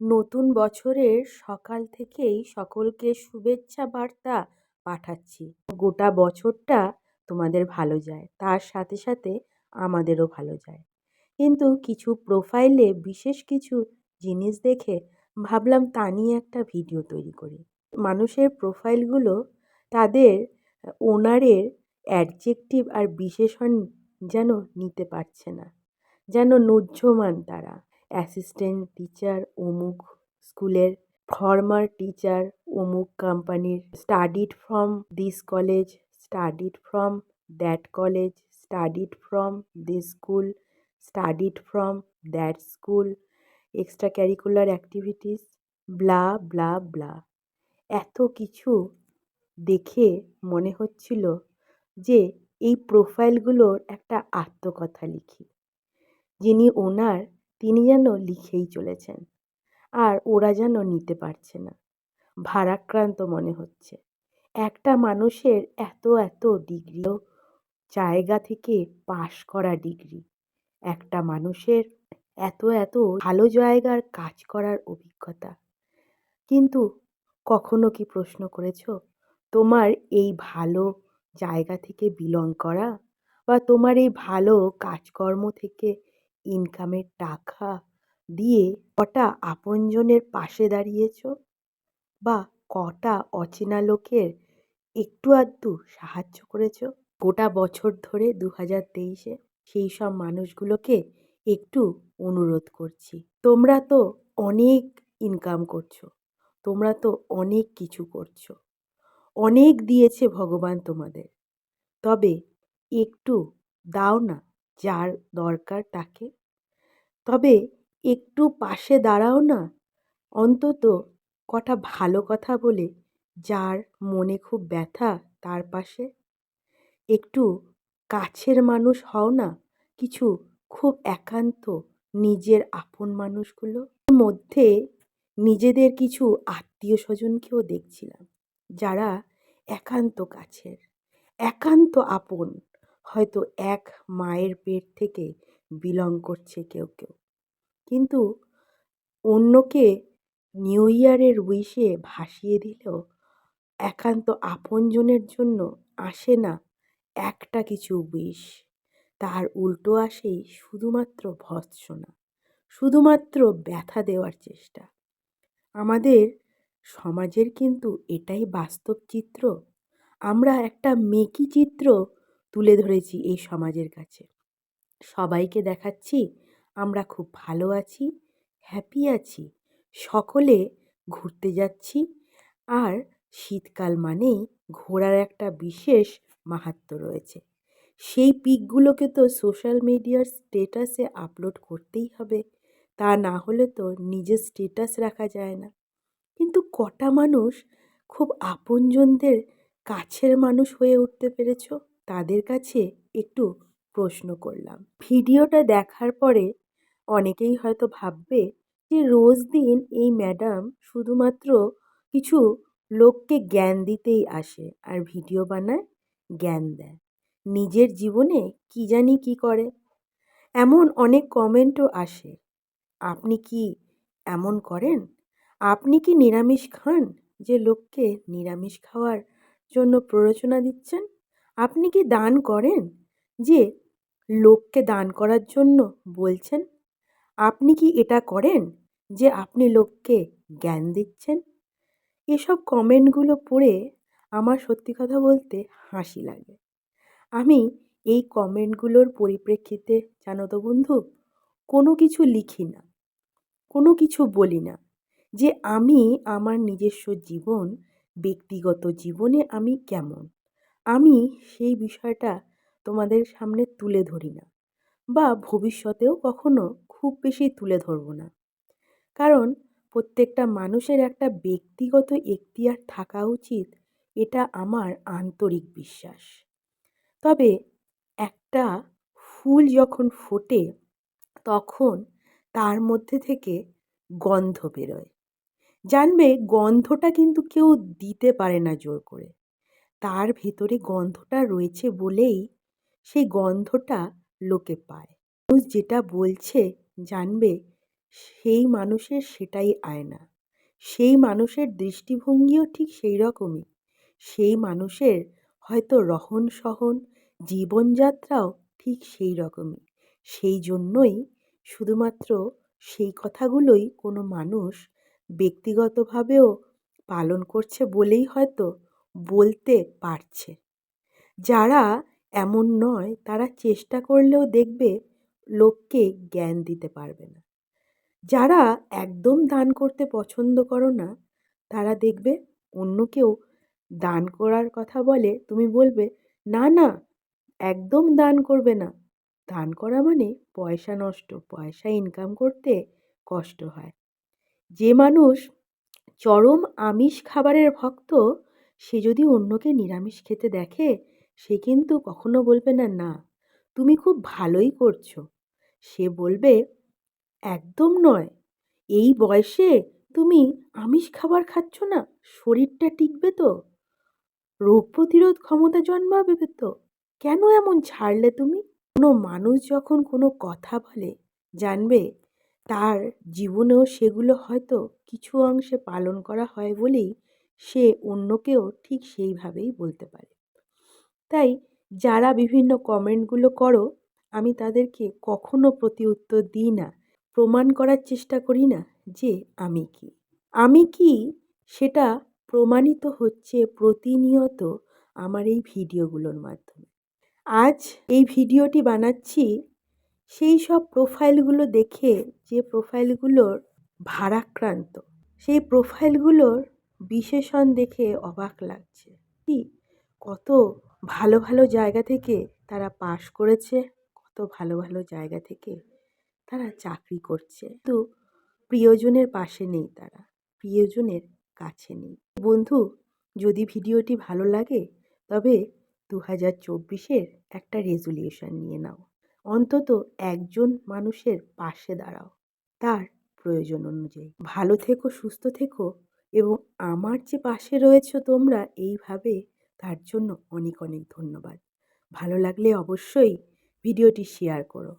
নতুন বছরের সকাল থেকেই সকলকে শুভেচ্ছা বার্তা পাঠাচ্ছি। গোটা বছরটা তোমাদের ভালো যায়, তার সাথে সাথে আমাদেরও ভালো যায়। কিন্তু কিছু প্রোফাইলে বিশেষ কিছু জিনিস দেখে ভাবলাম তা নিয়ে একটা ভিডিও তৈরি করি। মানুষের প্রোফাইলগুলো তাদের ওনারের অ্যাডজেক্টিভ আর বিশেষণ যেন নিতে পারছে না, যেন নুহ্যমান তারা। অ্যাসিস্ট্যান্ট টিচার অমুক স্কুলের, ফর্মার টিচার অমুক কোম্পানির, studied from this college, studied from that college, studied from this school, studied from that school extra curricular activities, blah blah blah. এত কিছু দেখে মনে হচ্ছিল যে এই প্রোফাইলগুলোর একটা আত্মকথা লিখি। যিনি ওনার তিনি যেন লিখেই চলেছেন। আর ওরা যেন নিতে পারছে না। ভারাক্রান্ত মনে হচ্ছে। একটা মানুষের এত এত ডিগ্রিও জায়গা থেকে পাশ করা ডিগ্রি। একটা মানুষের এত এত ভালো জায়গার কাজ করার অভিজ্ঞতা। কিন্তু কখনো কি প্রশ্ন করেছ, তোমার এই ভালো জায়গা থেকে বিলং করা? বা তোমার এই ভালো কাজকর্ম থেকে ইনকামের টাকা দিয়ে কটা আপনজনের পাশে দাঁড়িয়েছ? বা কটা অচেনা লোকের একটু আধটু সাহায্য করেছ? গোটা বছর ধরে দু হাজার তেইশে সেই সব মানুষগুলোকে একটু অনুরোধ করছি। তোমরা তো অনেক ইনকাম করছ। তোমরা তো অনেক কিছু করছ। অনেক দিয়েছে ভগবান তোমাদের। তবে একটু দাও না। যার দরকার তাকে। তবে একটু পাশে দাঁড়াও না। অন্তত কটা ভালো কথা বলে, যার মনে খুব ব্যথা, তার পাশে। একটু কাছের মানুষ হও না, কিছু খুব একান্ত, নিজের আপন মানুষগুলো। মধ্যে নিজেদের কিছু আত্মীয় স্বজনকেও দেখছিলাম, যারা একান্ত কাছের, একান্ত আপন। হয়তো এক মায়ের পেট থেকে বিলং করছে কেউ কেউ। কিন্তু অন্যকে নিউ ইয়ারের উইশে ভাসিয়ে দিলেও একান্ত আপনজনের জন্য আসে না একটা কিছু উইশ তার উল্টো আসেই শুধুমাত্র ভৎসনা, শুধুমাত্র ব্যথা দেওয়ার চেষ্টা। আমাদের সমাজের কিন্তু এটাই বাস্তব চিত্র। আমরা একটা মেকি চিত্র তুলে ধরেছি এই সমাজের কাছে। সবাইকে দেখাচ্ছি, আমরা খুব ভালো আছি হ্যাপি আছি, সকলে ঘুরতে যাচ্ছি, আর শীতকাল মানেই ঘোরার একটা বিশেষ মাহাত্ম্য রয়েছে। সেই পিকগুলোকে তো সোশ্যাল মিডিয়ার স্টেটাসে আপলোড করতেই হবে, তা না হলে তো নিজের স্টেটাস রাখা যায় না। কিন্তু কটা মানুষ খুব আপনজনদের কাছের মানুষ হয়ে উঠতে পেরেছ? তাদের কাছে একটু প্রশ্ন করলাম। ভিডিওটা দেখার পরে অনেকেই হয়তো ভাববে যে রোজ দিন এই ম্যাডাম শুধুমাত্র কিছু লোককে জ্ঞান দিতেই আসে আর ভিডিও বানায় জ্ঞান দেয়। নিজের জীবনে কি জানি কি করে? এমন অনেক কমেন্টও আসে। আপনি কি এমন করেন? আপনি কি নিরামিষ খান? যে লোককে নিরামিষ খাওয়ার জন্য প্ররোচনা দিচ্ছেন? আপনি কি দান করেন? যে লোককে দান করার জন্য বলছেন? আপনি কি এটা করেন? যে আপনি লোককে জ্ঞান দিচ্ছেন? এসব কমেন্টগুলো পড়ে আমার সত্যি কথা বলতে হাসি লাগে। আমি এই কমেন্টগুলোর পরিপ্রেক্ষিতে, জানো তো বন্ধু, কোনো কিছু লিখি না, কোনো কিছু বলি না, যে আমি আমার নিজস্ব জীবন, ব্যক্তিগত জীবনে আমি কেমন? আমি সেই বিষয়টা তোমাদের সামনে তুলে ধরি না বা ভবিষ্যতেও কখনো খুব বেশি তুলে ধরবো না। কারণ প্রত্যেকটা মানুষের একটা ব্যক্তিগত এখতিয়ার থাকা উচিত, এটা আমার আন্তরিক বিশ্বাস। তবে একটা ফুল যখন ফোটে, তখন তার মধ্যে থেকে গন্ধ বেরোয়। জানবে গন্ধটা কিন্তু কেউ দিতে পারে না জোর করে। তার ভেতরে গন্ধটা রয়েছে বলেই সেই গন্ধটা লোকে পায়। মানুষ যেটা বলছে, জানবে, সেই মানুষের সেটাই আয়না। সেই মানুষের দৃষ্টিভঙ্গিও ঠিক সেই রকমই সেই মানুষের হয়তো রহন সহন, জীবনযাত্রাও ঠিক সেই রকমই সেই জন্যই শুধুমাত্র সেই কথাগুলোই কোনো মানুষ ব্যক্তিগতভাবেও পালন করছে বলেই হয়তো বলতে পারছে। যারা এমন নয়, তারা চেষ্টা করলেও দেখবে লোককে জ্ঞান দিতে পারবে না। যারা একদম দান করতে পছন্দ করো না, তারা দেখবে অন্য কেউ দান করার কথা বলে, তুমি বলবে, না না, একদম দান করবে না। দান করা মানে পয়সা নষ্ট, পয়সা ইনকাম করতে কষ্ট হয়। যে মানুষ চরম আমিষ খাবারের ভক্ত সে যদি অন্যকে নিরামিষ খেতে দেখে, সে কিন্তু কখনো বলবে না না, তুমি খুব ভালোই করছ। সে বলবে, একদম নয়। এই বয়সে তুমি আমিষ খাবার খাচ্ছ না, শরীরটা টিকবে তো। রোগ প্রতিরোধ ক্ষমতা জন্মাবে তো। কেন এমন ছাড়লে তুমি? কোনো মানুষ যখন কোনো কথা বলে, জানবে, তার জীবনেও সেগুলো হয়তো কিছু অংশে পালন করা হয় বলেই সে অন্যকেও ঠিক সেইভাবেই বলতে পারে। তাই যারা বিভিন্ন কমেন্টগুলো করো, আমি তাদেরকে কখনো প্রতি উত্তর দিই না, প্রমাণ করার চেষ্টা করি না যে আমি কি। আমি কি সেটা প্রমাণিত হচ্ছে প্রতিনিয়ত আমার এই ভিডিওগুলোর মাধ্যমে। আজ এই ভিডিওটি বানাচ্ছি সেই সব প্রোফাইলগুলো দেখে যে প্রোফাইলগুলোর ভারাক্রান্ত, সেই প্রোফাইলগুলোর বিশেষণ দেখে অবাক লাগছে। কি, কত ভালো ভালো জায়গা থেকে তারা পাশ করেছে? কত ভালো ভালো জায়গা থেকে তারা চাকরি করছে। কিন্তু প্রিয়জনের পাশে নেই তারা, প্রিয়জনের কাছে নেই। বন্ধু, যদি ভিডিওটি ভালো লাগে, তবে দু হাজার চব্বিশের একটা রেজুলিউশন নিয়ে নাও। অন্তত একজন মানুষের পাশে দাঁড়াও। তার প্রয়োজন অনুযায়ী। ভালো থেকো, সুস্থ থেকো এবং আমার যে পাশে রয়েছ তোমরা, এইভাবে তার জন্য অনেক অনেক ধন্যবাদ। ভালো লাগলে অবশ্যই ভিডিওটি শেয়ার করো।